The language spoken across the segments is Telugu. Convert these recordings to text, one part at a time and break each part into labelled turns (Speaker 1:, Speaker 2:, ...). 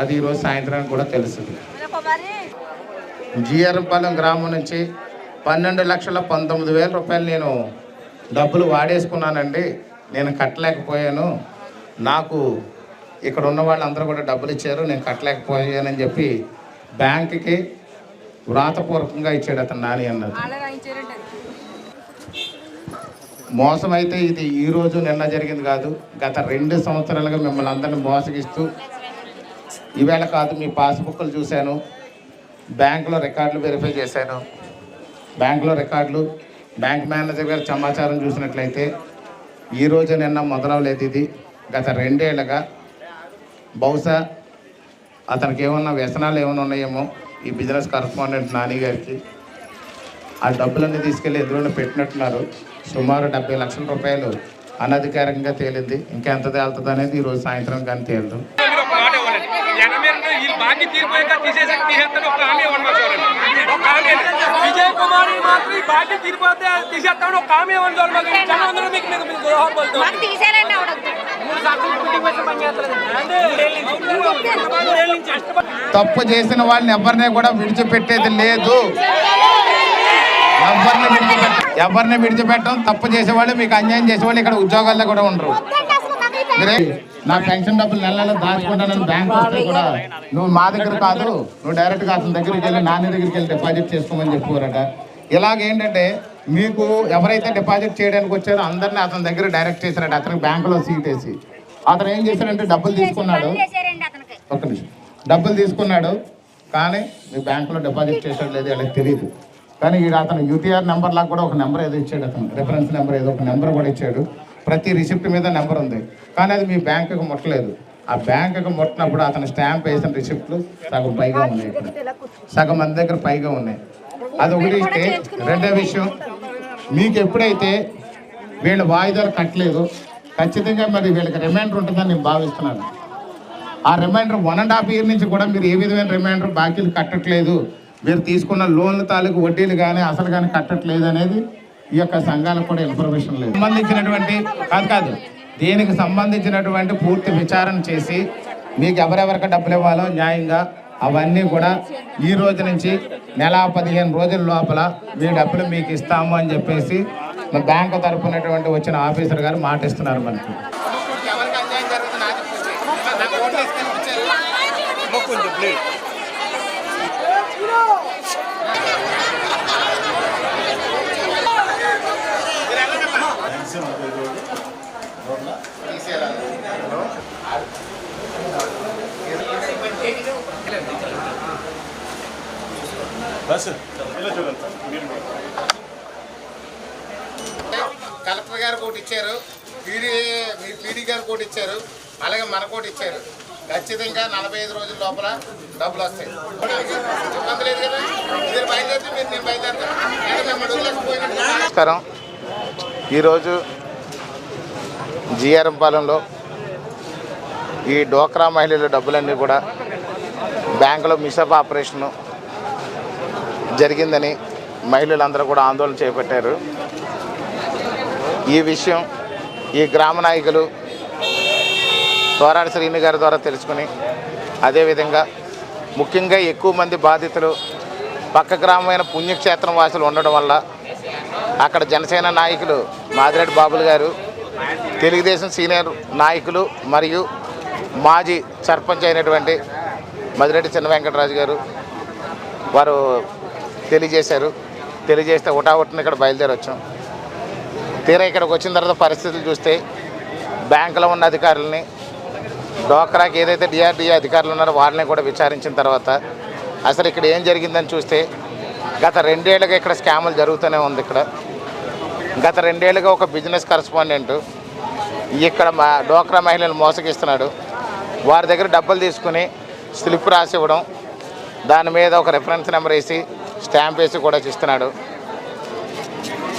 Speaker 1: అది ఈరోజు సాయంత్రానికి కూడా తెలుస్తుంది. జిఆర్పాలెం గ్రామం నుంచి పన్నెండు లక్షల పంతొమ్మిది వేల రూపాయలు నేను డబ్బులు వాడేసుకున్నానండి. నేను కట్టలేకపోయాను. నాకు ఇక్కడ ఉన్న వాళ్ళందరూ కూడా డబ్బులు ఇచ్చారు. నేను కట్టలేకపోయానని చెప్పి బ్యాంక్కి వ్రాతపూర్వకంగా ఇచ్చాడు అతను నాని అన్నది. మోసం అయితే ఇది ఈ రోజు నిన్న జరిగింది కాదు. గత రెండు సంవత్సరాలుగా మిమ్మల్ని అందరిని మోసగిస్తూ ఈవేళ కాదు మీ పాస్బుక్లు చూశాను. బ్యాంకులో రికార్డులు వెరిఫై చేశాను. బ్యాంకులో రికార్డులు బ్యాంక్ మేనేజర్ గారి సమాచారం చూసినట్లయితే ఈ నిన్న మొదలవలేదు ఇది. గత రెండేళ్ళుగా బహుశా అతనికి ఏమన్నా వ్యసనాలు ఏమైనా ఉన్నాయేమో ఈ బిజినెస్ కరస్పాండెంట్ నాని గారికి. ఆ డబ్బులన్నీ తీసుకెళ్ళి ఎదురున్న పెట్టినట్టున్నారు. సుమారు డెబ్బై లక్షల రూపాయలు అనధికారికంగా తేలింది. ఇంకెంత తేలుతుంది అనేది ఈరోజు సాయంత్రం కానీ తేలదు
Speaker 2: మీరు ఒక మాట ఇవ్వాలండి ఎనభై రెండు ఈ బాకీ తీరిపోయాక తీసేసి తీసేస్తాను ఒక హామీ ఇవ్వండి చూడండి. ఒక హామీ విజయ్ కుమార్ మాత్రం ఈ బాకీ తీరిపోతే తీసేస్తాను ఒక హామీ ఇవ్వండి చూడండి. మీకు మీకు దోహం
Speaker 1: తప్పు చేసిన వాళ్ళని ఎవరిని కూడా విడిచిపెట్టేది లేదు. ఎవరిని విడిచిపెట్ట ఎవరిని విడిచిపెట్టం తప్పు చేసేవాళ్ళు మీకు అన్యాయం చేసేవాళ్ళు ఇక్కడ ఉద్యోగాల్లో కూడా ఉండరు. నా పెన్షన్ డబ్బులు నెల నెల దాచుకుంటానని బ్యాంక్ వస్తే కూడా నువ్వు మా దగ్గర కాదు నువ్వు డైరెక్ట్గా అతని దగ్గరికి వెళ్ళి నాన్న దగ్గరికి వెళ్ళి డిపాజిట్ చేసుకోమని చెప్పారట ఇలాగేంటంటే మీకు ఎవరైతే డిపాజిట్ చేయడానికి వచ్చారో అందరినీ అతని దగ్గర డైరెక్ట్ చేశారట అతనికి బ్యాంకులో సీట్ వేసి. అతను ఏం చేశాడంటే డబ్బులు తీసుకున్నాడు. ఒక్క నిమిషం. డబ్బులు తీసుకున్నాడు కానీ మీ బ్యాంకులో డిపాజిట్ చేసాడు లేదు వాళ్ళకి తెలియదు కానీ అతను యూటీఆర్ నెంబర్ లాగా కూడా ఒక నెంబర్ ఏదో ఇచ్చాడు అతను. రిఫరెన్స్ నెంబర్ ఏదో ఒక నెంబర్ కూడా ఇచ్చాడు. ప్రతి రిసిప్ట్ మీద నెంబర్ ఉంది. కానీ అది మీ బ్యాంకుకి ముట్టలేదు. ఆ బ్యాంకుకి ముట్టినప్పుడు అతను స్టాంప్ వేసిన రిసిప్ట్లు సగం పైగా ఉన్నాయి. సగం మంది దగ్గర పైగా ఉన్నాయి. అది ఒకటి ఇస్తే రెండో విషయం మీకు ఎప్పుడైతే వీళ్ళు వాయిదాలు కట్టలేదు ఖచ్చితంగా మరి వీళ్ళకి రిమైండర్ ఉంటుందని నేను భావిస్తున్నాను. ఆ reminder one and half year నుంచి కూడా మీరు ఏ విధమైన రిమైండర్ బాకీలు కట్టట్లేదు. మీరు తీసుకున్న లోన్ల తాలూకు వడ్డీలు కానీ అసలు కానీ కట్టట్లేదు అనేది ఈ యొక్క సంఘాలకు కూడా ఇన్ఫర్మేషన్ లేదు. సంబంధించినటువంటి కాదు కాదు దీనికి సంబంధించినటువంటి పూర్తి విచారణ చేసి మీకు ఎవరెవరికి డబ్బులు ఇవ్వాలో న్యాయంగా అవన్నీ కూడా ఈ రోజు నుంచి నెల పదిహేను రోజుల లోపల మీ డబ్బులు మీకు ఇస్తాము అని చెప్పేసి మన బ్యాంకు తరపునటువంటి వచ్చిన ఆఫీసర్ గారు మాట ఇస్తున్నారు మనకి కలెక్టర్ గారు కోటి ఇచ్చారు పీడీ మీ పీడీ గారు కోటి ఇచ్చారు అలాగే మన కోటి ఇచ్చారు. ఖచ్చితంగా నలభై ఐదు రోజుల లోపల డబ్బులు వస్తాయి. ఇబ్బంది లేదు కదా? మీరు బయలుదేరితే మీరు నేను బయలుదేరుతాను. నమస్కారం. ఈరోజు జిఆర్ఎం పాలెంలో ఈ డోక్రా మహిళల డబ్బులన్నీ కూడా బ్యాంకులో మిసప్ ఆపరేషను జరిగిందని మహిళలందరూ కూడా ఆందోళన చేపట్టారు. ఈ విషయం ఈ గ్రామ నాయకులు తోరాడి శ్రీని గారి ద్వారా తెలుసుకుని అదేవిధంగా ముఖ్యంగా ఎక్కువ మంది బాధితులు పక్క గ్రామమైన పుణ్యక్షేత్రం వాసులు ఉండడం వల్ల అక్కడ జనసేన నాయకులు మాదిరెడ్డి బాబులు గారు తెలుగుదేశం సీనియర్ నాయకులు మరియు మాజీ సర్పంచ్ అయినటువంటి మదిరెడ్డి చిన్న వెంకటరాజు గారు వారు తెలియజేశారు. తెలియజేస్తే ఉటావుట్ని ఇక్కడ బయలుదేరి వచ్చాం. తీరా ఇక్కడికి వచ్చిన తర్వాత పరిస్థితులు చూస్తే బ్యాంకులో ఉన్న అధికారులని డోక్రాకి ఏదైతే డిఆర్డిఏ అధికారులు ఉన్నారో వారిని కూడా విచారించిన తర్వాత అసలు ఇక్కడ ఏం జరిగిందని చూస్తే గత రెండేళ్ళుగా ఇక్కడ స్కాములు జరుగుతూనే ఉంది ఇక్కడ. గత రెండేళ్ళుగా ఒక బిజినెస్ కరస్పాండెంట్ ఇక్కడ మా డోక్రా మహిళలు మోసగిస్తున్నాడు. వారి దగ్గర డబ్బులు తీసుకుని స్లిప్ రాసి ఇవ్వడం దాని మీద ఒక రెఫరెన్స్ నెంబర్ వేసి స్టాంప్ వేసి కూడా ఇస్తున్నాడు.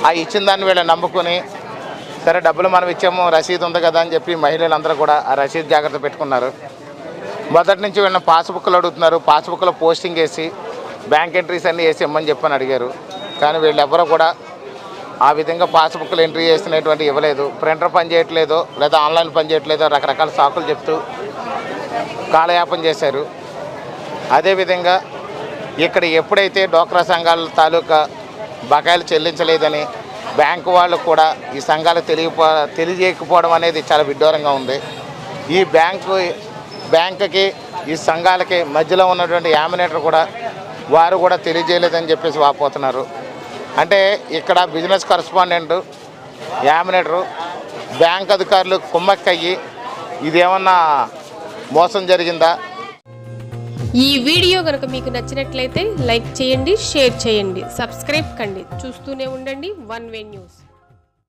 Speaker 1: ఆ ఇచ్చిన దాన్ని వీళ్ళు నమ్ముకుని సరే డబ్బులు మనం ఇచ్చాము రసీదు ఉంది కదా అని చెప్పి మహిళలందరూ కూడా ఆ రసీదు జాగ్రత్త పెట్టుకున్నారు. మొదటి నుంచి వీళ్ళని పాస్బుక్లు అడుగుతున్నారు పాస్బుక్లో పోస్టింగ్ వేసి బ్యాంక్ ఎంట్రీస్ అన్నీ వేసి ఇమ్మని చెప్పని అడిగారు. కానీ వీళ్ళు ఎవరో కూడా ఆ విధంగా పాస్బుక్లు ఎంట్రీ చేసినటువంటి ఇవ్వలేదు. ప్రింటర్ పని చేయట్లేదు లేదా ఆన్లైన్ పని చేయట్లేదో రకరకాల సాకులు చెప్తూ కాలయాపన చేశారు. అదేవిధంగా ఇక్కడ ఎప్పుడైతే డోక్రా సంఘాల తాలూకా బకాయిలు చెల్లించలేదని బ్యాంకు వాళ్ళు కూడా ఈ సంఘాలు తెలియపో తెలియజేయకపోవడం అనేది చాలా విడ్డూరంగా ఉంది. ఈ బ్యాంకు బ్యాంకుకి ఈ సంఘాలకి మధ్యలో ఉన్నటువంటి యామినేటర్ కూడా వారు కూడా తెలియజేయలేదని చెప్పేసి వాపోతున్నారు. అంటే ఇక్కడ బిజినెస్ కరస్పాండెంట్ యామినేటరు బ్యాంక్ అధికారులు కుమ్మక్కయ్యి ఇదేమన్నా మోసం జరిగిందా?
Speaker 3: ఈ వీడియో కనుక మీకు నచ్చినట్లయితే లైక్ చేయండి షేర్ చేయండి సబ్స్క్రైబ్ కండి. చూస్తూనే ఉండండి వన్ వే న్యూస్.